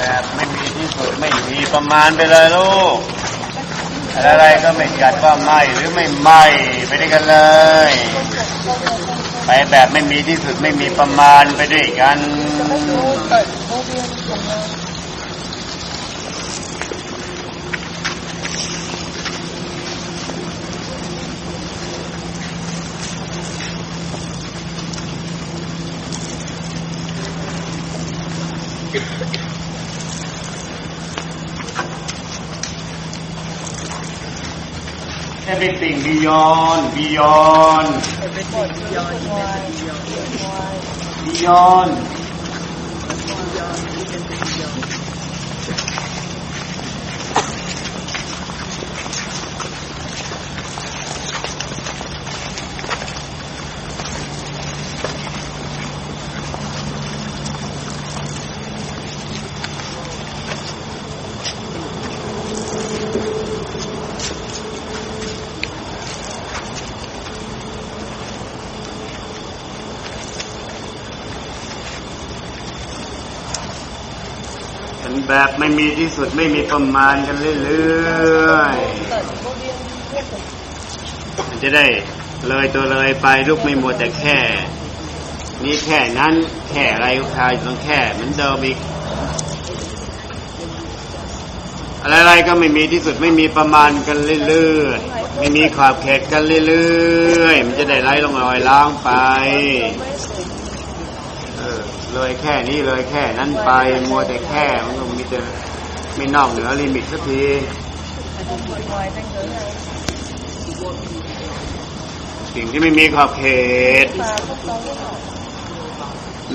แบบไม่มีที่สุดไม่มีประมาณไปเลยลูก อะไรก็ไม่จัดว่าไม่หรือไม่ไม่ไปด้วยกันเลย ไปแบบไม่มีที่สุดไม่มีประมาณไปด้วยกัน everything beyond beyond. Beyond แบบไม่มีที่สุดไม่มีประมาณกันเรื่อยๆมันจะได้เลยตัวเลยไปลูกไม่หมัวแต่แค่ นี่แค่นั้นแค่อะไรก็คาอยู่ต้องแค่เหมือนเดิมอีกอะไรๆก็ไม่มีที่สุดไม่มีประมาณกันเรื่อยๆไม่มีขอบเขตกันเรื่อยๆมันจะได้ไล่ลงรอยล้างไป เลยแค่นี้เลยแค่นั้นไปมัวแต่แค่มันก็มีแต่ไม่นอกเหนือลิมิตสักทีสิ่งที่ไม่มีขอบเขต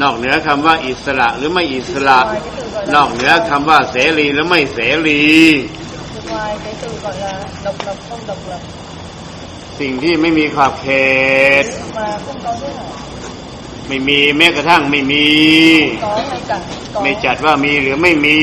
นอกเหนือคำว่าอิสระหรือไม่อิสระ นอกเหนือคำว่าเสรีหรือไม่เสรีสิ่งที่ไม่มีขอบเขต ไม่มีแม้กระทั่งไม่มี có hay chẳng có ไม่จัดว่ามีหรือไม่มี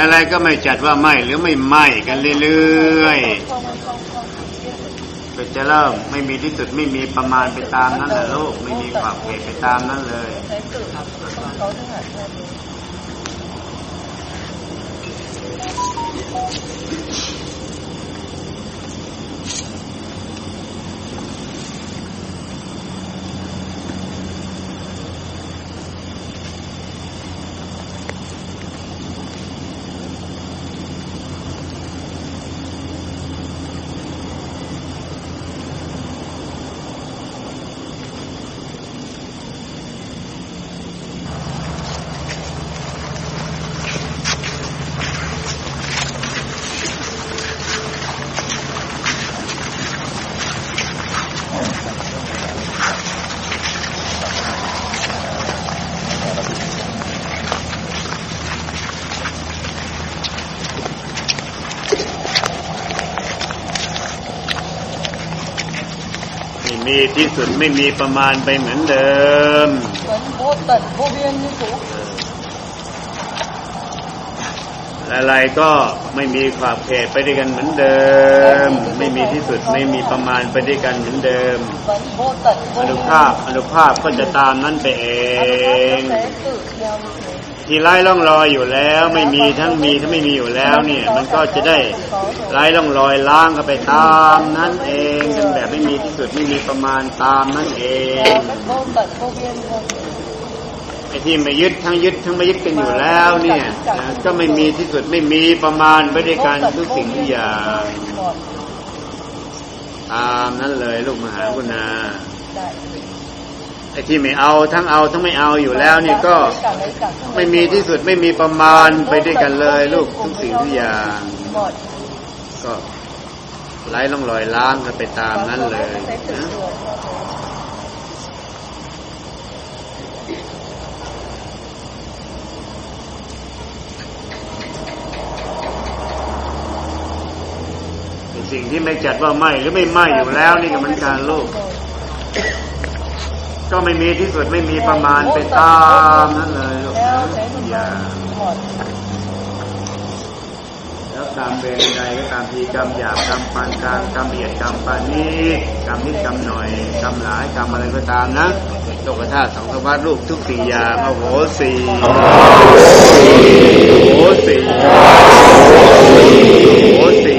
อะไรๆก็ไม่จัดว่าไม่หรือไม่ไม่กันเรื่อยๆก็จะเริ่มไม่มีที่สุดไม่มีประมาณไปตามนั้นแหละลูกไม่มีขอบเขตไปตามนั้นเลย ม่มีที่สุดไม่มีประมาณไปเหมือนเดิม vẫn vô tận vô biên như cũ อะไรก็ไม่มีขอบเขตไปด้วยกันเหมือนเดิม ไม่มีที่สุดไม่มีประมาณไปด้วยกันเหมือนเดิม vẫn vô tận อ vô นุ biên ภาพอนุภาพก็จะตามนั้นไปเอ Ấn ง ที่ไร้ร่องรอยอยู่แล้ว ไม่มีทั้งมีทั้งไม่มีอยู่แล้วเนี่ย มันก็จะได้ไร้ร่องรอยล้างกันไปตามนั้นเองกันแบบไม่มีที่สุดไม่มีประมาณตามนั้นเองไอ้ที่ไม่ยึดทั้งยึดทั้งไม่ยึดกันอยู่แล้วเนี่ยก็ไม่มีที่สุดไม่มีประมาณไปด้วยกันทุกสิ่งทุกอย่างตามนั้นเลยลูกมหากุณา ไอ้ที่ไม่เอาทั้งเอาทั้งไม่เอาอยู่แล้วนี่ก็ไม่มีที่สุดไม่มีประมาณไปด้วยกันเลย ลูกทุกสิ่งทุกอย่างก็ไร้ร่องรอยล้างกันไปตามนั้นเลยนะสิ่งที่ไม่จัดว่าไม่หรือไม่ไม่อยู่แล้ว นี่ก็เหมือนกันลูก ก็ไม่มีที่สุดไม่มีประมาณไปตามนั้นเลยลูกนะอย่าแล้วกรรมเวรใดก็ตามทีกรรมหยาบกรรมปานกลางกรรมละเอียดกรรมปานนี้กรรมนิดกรรมหน่อยกรรมหลายกรรมอะไรก็ตามนะโลกธาตุสองสวัสดิ์รูปทุกสิ่อย่างโอ้โหสี่โอ้โหสี่โอ้โหสี่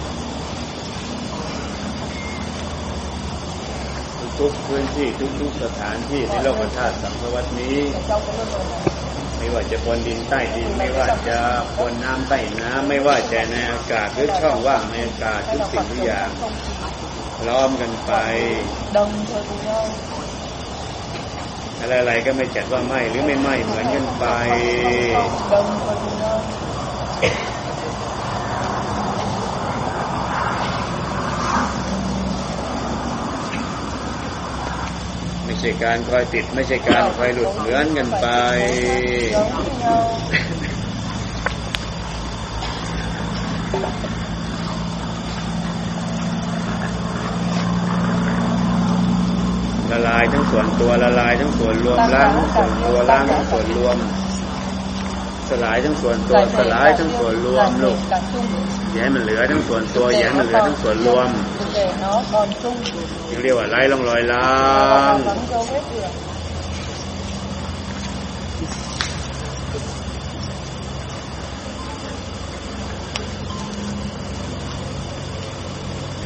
ทุกพื้นที่ทุกๆสถานที่ในโลกธาตุสังสวัสดิ์นี้ ไม่ว่าจะบนดินใต้ดิน ไม่ว่าจะบนน้ำใต้น้ำไม่ว่าจะในอากาศหรือช่องว่างในอากาศทุกสิ่งทุกอย่างล้อมกันไปอะไรๆก็ไม่จัดว่าไหมหรือไม่ไหมเหมือนกันไป ใช่การคอยติด ไม่ใช่การคอยหลุดเหมือนกันไป ละลายทั้งส่วนตัวละลายทั้งส่วนรวมล้างทั้งส่วนตัวล้างทั้งส่วนรวม สลายทั้งส่วนตัว giải ส thể ลาย cả ทั้ง riêng, ส่วนรวม giải ลูก thể cả chung อย่าให้มันเหลือทั้งส่วนตัวอย่าให้มันเหลือทั้งส่วนรวม để nó còn chung ที่เรียกว่าไร้ร่องรอยล้าง và vắng dấu vết được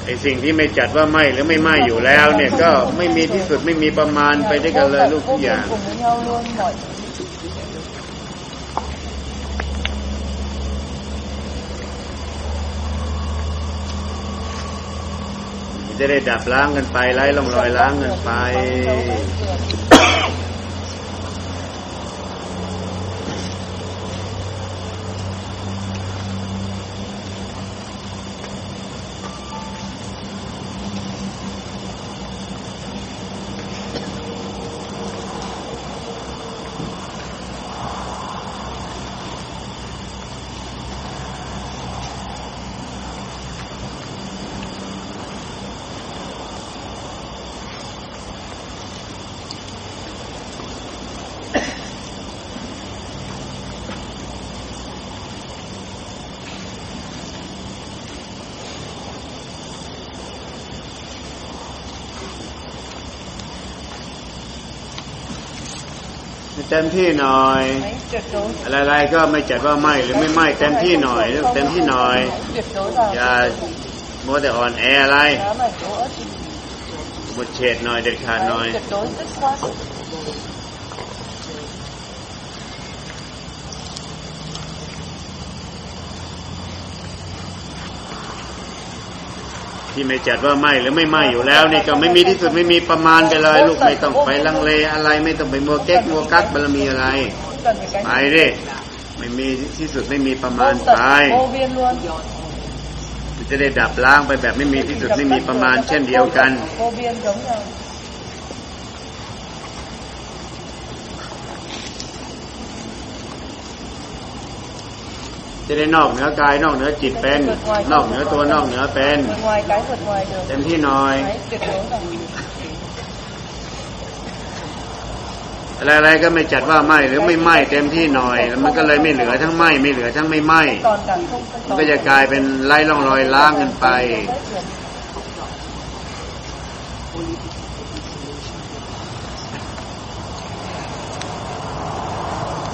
ไอ้สิ่งที่ไม่จัดว่าไม่หรือไม่ไม่อยู่แล้ว เนี่ยก็ไม่มีที่สุดไม่มีประมาณไปด้วยกันเลยลูกทุกอย่าง จะได้ดับล้างกันไปไล่ล่องรอยล้างกันไป เต็มที่หน่อย Đấy, tuyệt đối อะไรๆก็ไม่จัดว่าไม่หรือไม่ไม่เต็มที่หน่อยลูกเต็มที่หน่อย tuyệt đối vào อย่ามัวแต่อ่อนแออะไร đá mà chỗ ớt thì หมดเฉดหน่อยเด็ดขาดหน่อย ที่ไม่จัดว่าไม่หรือไม่ไม่อยู่แล้ว นี่ก็ไม่มีที่สุดไม่มีประมาณไปเลย ลูกไม่ต้องไปลังเลอะไร ไม่ต้องไปมัวเก๊กมัวกักบารมีอะไรไปเดิไม่มีที่สุดไม่มีประมาณไปจะได้ดับล้างไปแบบไม่มีที่สุดไม่มีประมาณ เช่นเดียวกัน จะได้นอกเหนือกายนอกเหนือจิตเป็น นอกเหนือตัวนอกเหนือเป็นเต็มที่หน่อยอะไรๆก็ไม่จัดว่าไหมหรือไม่ไหมเต็มที่หน่อยแล้วมันก็เลยไม่เหลือทั้งไหมไม่เหลือทั้งไม่ไหมมันก็จะกลายเป็นไล่ร่องรอยล้างกันไป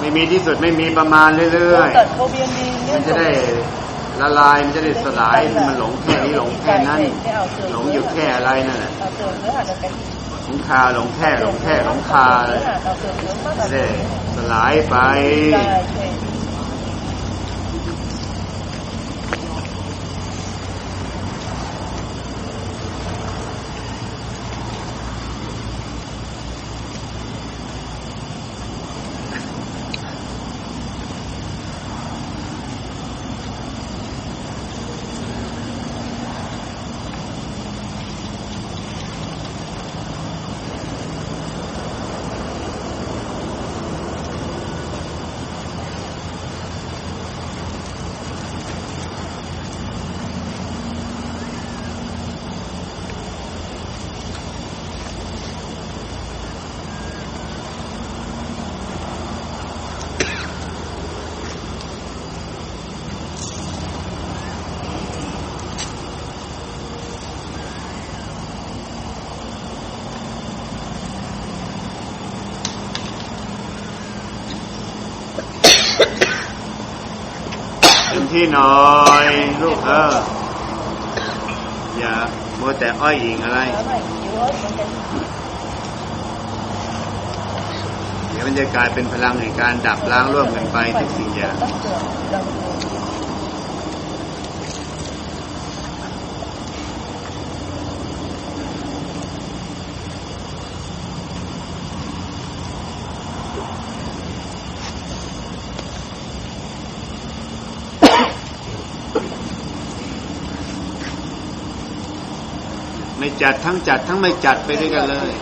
ไม่มีที่สุดไม่มีประมาณเรื่อย vô tận vô biên đi ๆมัน liên จะ tục ได้ละลายมันจะได้สลายมันหลงแค่นี้หลงแค่นั้นหลงอยู่แค่อะไรนั่นแหละ ảo tưởng nữa hẳn là cái หลงคาหลงแค่หลงแค่หลงคาเลย ảo tưởng vướng mắc จะ là ได้สลายไป ที่หน่อยลูกเออ อย่ามัวแต่อ้อยอิงอะไร เดี๋ยวมันจะกลายเป็นพลังแห่งการดับล้างร่วมกันไปทุกสิ่งอย่าง ไม่จัดทั้งจัดทั้งไม่จัดไปด้วยกันเลย